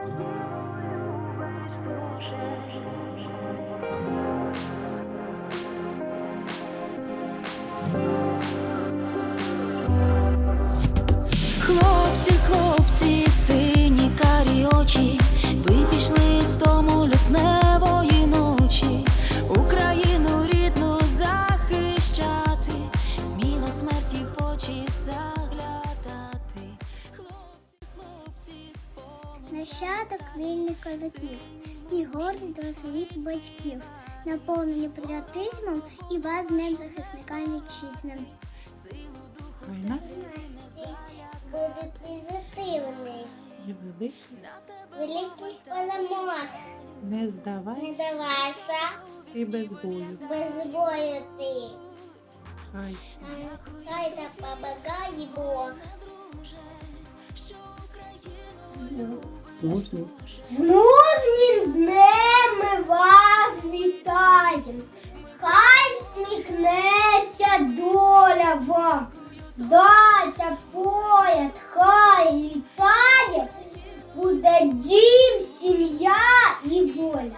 Хлопці, хлопці, сині карі очі, ви пішли з дому лютневої ночі, Україну рідну захищати, сміло смерті в очі заглядати. Нащадок вільних козаків і гордість до своїх батьків, наповнені патріотизмом і вас днем захисника вітчизни. Буде позитивний, і великий, великий перемог. не здавай Не давайся і без бою. без бою ти. Хай Хай допомагає Бог. Можна. З мужнім днем ми вас вітаємо. Хай всміхнеться доля вам. Вдаться пояд, хай літає, буде дім, сім'я і воля.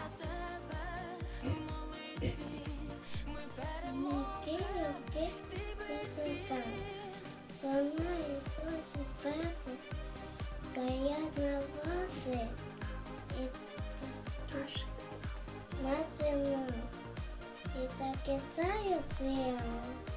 Бази і на землю. І закидаю землю.